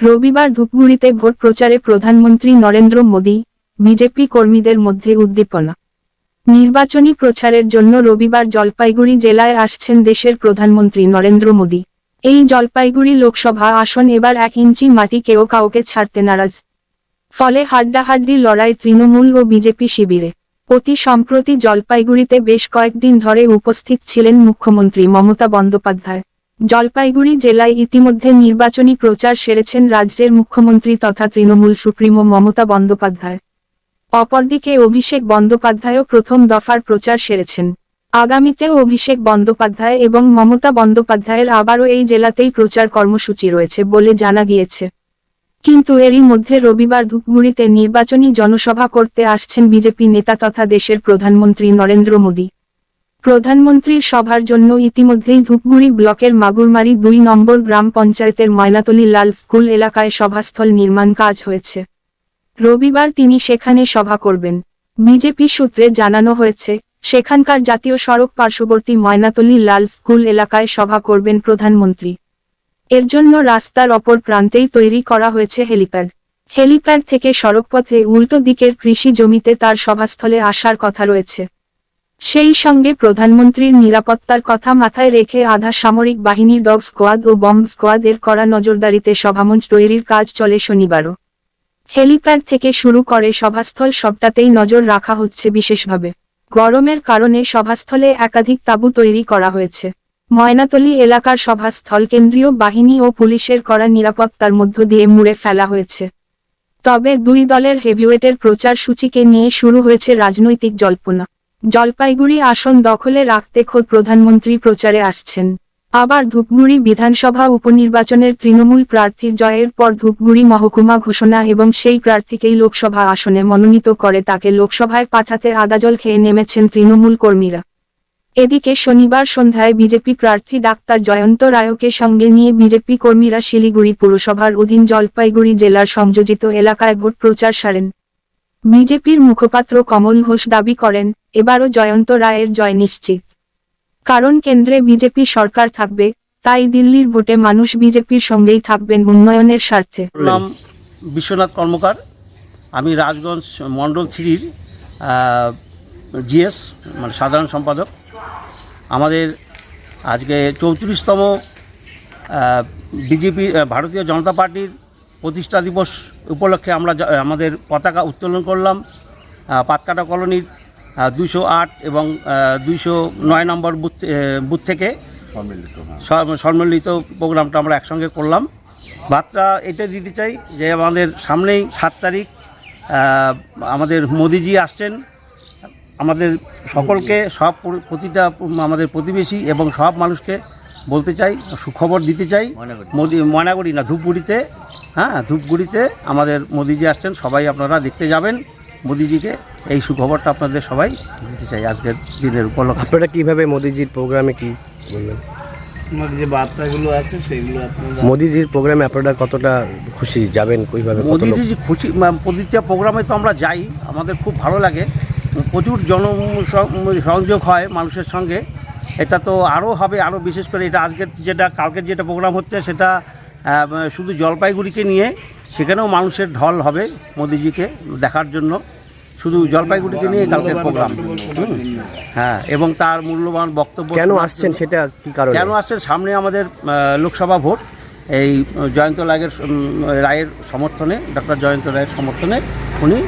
রবিবার ধূপগুড়িতে ভোট প্রচারে প্রধানমন্ত্রী নরেন্দ্র মোদী, বিজেপি কর্মীদের মধ্যে উদ্দীপনা। নির্বাচনী প্রচারের জন্য রবিবার জলপাইগুড়ি জেলায় আসছেন দেশের প্রধানমন্ত্রী নরেন্দ্র মোদী। এই জলপাইগুড়ি লোকসভা আসন এবার এক ইঞ্চি মাটি কেউ কাউকে ছাড়তে নারাজ। ফলে হাড্ডাহাড্ডি লড়াই তৃণমূল ও বিজেপি শিবিরে। অতি সম্প্রতি জলপাইগুড়িতে বেশ কয়েকদিন ধরে উপস্থিত ছিলেন মুখ্যমন্ত্রী মমতা বন্দ্যোপাধ্যায়। জলপাইগুড়ি জেলায় ইতিমধ্যে নির্বাচনী প্রচার সেরেছেন রাজ্যের মুখ্যমন্ত্রী তথা তৃণমূল সুপ্রিমো মমতা বন্দ্যোপাধ্যায়। অপরদিকে অভিষেক বন্দ্যোপাধ্যায়ও প্রথম দফার প্রচার সেরেছেন। আগামীতেও অভিষেক বন্দ্যোপাধ্যায় এবং মমতা বন্দ্যোপাধ্যায়ের আবারও এই জেলাতেই প্রচার কর্মসূচি রয়েছে বলে জানা গিয়েছে। কিন্তু এরই মধ্যে রবিবার ধূপগুড়িতে নির্বাচনী জনসভা করতে আসছেন বিজেপি নেতা তথা দেশের প্রধানমন্ত্রী নরেন্দ্র মোদী। প্রধানমন্ত্রীর সভার জন্য ইতিমধ্যেই ধূপগুড়ি ব্লকের মাগুরমারি দুই নম্বর গ্রাম পঞ্চায়েতের ময়নাতলী লাল স্কুল এলাকায় সভাস্থল নির্মাণ কাজ হয়েছে। রবিবার তিনি সেখানে সভা করবেন। বিজেপি সূত্রে জানানো হয়েছে, সেখানকার জাতীয় সড়ক পার্শ্ববর্তী ময়নাতলী লাল স্কুল এলাকায় সভা করবেন প্রধানমন্ত্রী। এর জন্য রাস্তার অপর প্রান্তেই তৈরি করা হয়েছে হেলিপ্যাড। হেলিপ্যাড থেকে সড়কপথে উল্টো দিকের কৃষি জমিতে তার সভাস্থলে আসার কথা রয়েছে। সেই সঙ্গে প্রধানমন্ত্রীর নিরাপত্তার কথা মাথায় রেখে আধা সামরিক বাহিনী ডগ স্কোয়াড ও বম্ব স্কোয়াড এর করা নজরদারিতে সভামঞ্চ তৈরির কাজ চলে শনিবারও। হেলিপ্যাড থেকে শুরু করে সভাস্থল সবটাতেই নজর রাখা হচ্ছে বিশেষভাবে। গরমের কারণে সভাস্থলে একাধিক তাঁবু তৈরি করা হয়েছে। ময়নাতলি এলাকার সভাস্থল কেন্দ্রীয় বাহিনী ও পুলিশের করা নিরাপত্তার মধ্য দিয়ে মুড়ে ফেলা হয়েছে। তবে দুই দলের হেভিওয়েটের প্রচার সূচিকে নিয়ে শুরু হয়েছে রাজনৈতিক জল্পনা। জলপাইগুড়ি আসন দখলে রাখতে খোদ প্রধানমন্ত্রী প্রচারে আসছেন। আবার ধূপগুড়ি বিধানসভা উপনির্বাচনের তৃণমূল প্রার্থীর জয়ের পর ধূপগুড়ি মহকুমা ঘোষণা এবং সেই প্রার্থীকেই লোকসভা আসনে মনোনীত করে তাকে লোকসভায় পাঠাতে আদাজল খেয়ে নেমেছেন তৃণমূল কর্মীরা। এদিকে শনিবার সন্ধ্যায় বিজেপি প্রার্থী ডাক্তার জয়ন্ত রায়কে সঙ্গে নিয়ে বিজেপি কর্মীরা শিলিগুড়ি পুরসভার অধীন জলপাইগুড়ি জেলার সংযোজিত এলাকায় ভোট প্রচার সারেন। বিজেপির মুখপাত্র কমল ঘোষ দাবি করেন, এবারও জয়ন্ত রায়ের জয় নিশ্চিত। কারণ কেন্দ্রে বিজেপি সরকার থাকবে, তাই দিল্লির ভোটে মানুষ বিজেপির সঙ্গেই থাকবেন উন্নয়নের স্বার্থে। নাম বিশ্বনাথ কর্মকার। আমি রাজগঞ্জ মণ্ডল থ্রির জিএস মানে সাধারণ সম্পাদক। আমাদের আজকে চৌত্রিশতম বিজেপি, ভারতীয় জনতা পার্টির প্রতিষ্ঠা দিবস উপলক্ষে আমরা আমাদের পতাকা উত্তোলন করলাম পাতকাটা কলোনির দুশো আট এবং দুইশো নয় নম্বর বুথ বুথ থেকে সব- সম্মিলিত প্রোগ্রামটা আমরা একসঙ্গে করলাম। বার্তা এটা দিতে চাই যে আমাদের সামনেই সাত তারিখ আমাদের মোদিজি আসছেন। আমাদের সকলকে সব প্রতিটা আমাদের প্রতিবেশী এবং সব মানুষকে বলতে চাই সুখবর দিতে চাই। মোদি ময়নাগুড়ি না ধূপগুড়িতে হ্যাঁ ধূপগুড়িতে আমাদের মোদিজি আসছেন সবাই আপনারা দেখতে যাবেন। মোদিজিকে এই সুখবরটা আপনাদের সবাই দিতে চাই আজকের দিনের উপলক্ষে। আপনারা কীভাবে মোদিজির প্রোগ্রামে কি আপনার যে বার্তাগুলো আছে সেগুলো আপনারা মোদিজির প্রোগ্রামে আপনারা কতটা খুশি? যাবেন কীভাবে? মোদিজি খুশি মা- প্রতিটা প্রোগ্রামে তো আমরা যাই আমাদের খুব ভালো লাগে। প্রচুর জন সংযোগ হয় মানুষের সঙ্গে। এটা তো আরও হবে আরও বিশেষ করে এটা আজকের যেটা কালকের যেটা প্রোগ্রাম হচ্ছে সেটা শুধু জলপাইগুড়িকে নিয়ে সেখানেও মানুষের ঢল হবে মোদিজিকে দেখার জন্য। শুধু জলপাইগুড়িকে নিয়ে কালকের প্রোগ্রাম হ্যাঁ এবং তার মূল্যবান বক্তব্য কেন আসছেন সেটা কি কারণে? কেন আসছেন? সামনে আমাদের লোকসভা ভোট। এই জয়ন্ত রায়ের রায়ের সমর্থনে ডক্টর জয়ন্ত রায়ের সমর্থনে উনি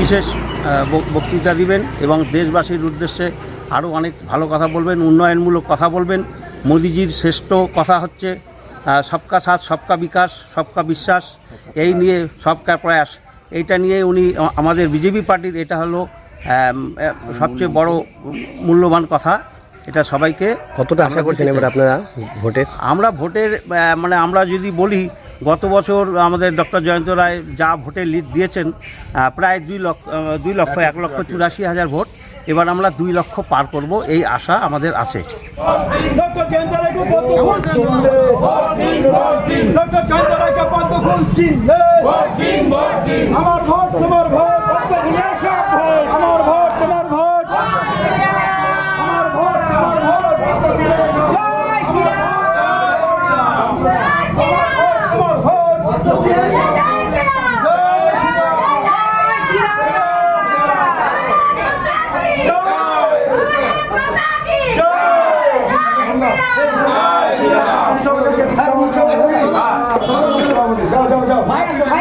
বিশেষ বক্তৃতা দিবেন এবং দেশবাসীর উদ্দেশ্যে আরও অনেক ভালো কথা বলবেন উন্নয়নমূলক কথা বলবেন। মোদিজির শ্রেষ্ঠ কথা হচ্ছে সবকা সাথ সবকা বিকাশ সবকা বিশ্বাস। এই নিয়ে সবকা প্রয়াস। এইটা নিয়ে উনি আমাদের বিজেপি পার্টির এটা হলো সবচেয়ে বড় মূল্যবান কথা। এটা সবাইকে কতটা আশা করছেন এবার আপনারা ভোটের? আমরা ভোটের মানে আমরা যদি বলি গত বছর আমাদের ডক্টর জয়ন্ত রায় যা ভোটে লিড দিয়েছেন প্রায় দুই লক্ষ দুই লক্ষ এক লক্ষ চুরাশি হাজার ভোট। এবার আমরা দুই লক্ষ পার করব এই আশা আমাদের আছে। আমার ভোট তোমার ভোট আমার ভোট তোমার ভোট আমার ভোট তোমার ভোট জয় শ্রীরাম আমার ভোট তোমার ভোট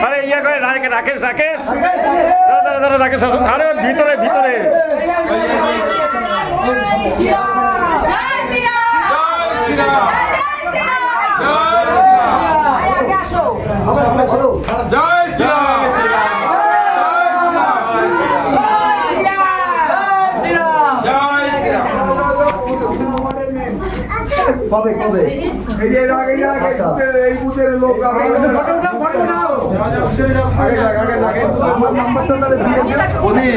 আরে ইয়ে করে রাখে রাকেশ রাকেশ। দাঁড়া দাঁড়া দাঁড়া রাকেশ আসুন। আরে ভিতরে ভিতরে। কবে কবে এই যে আগে আগে এই বুথের লোক আগে আগে আগে আগে নাম্বারটা তাহলে দিয়ে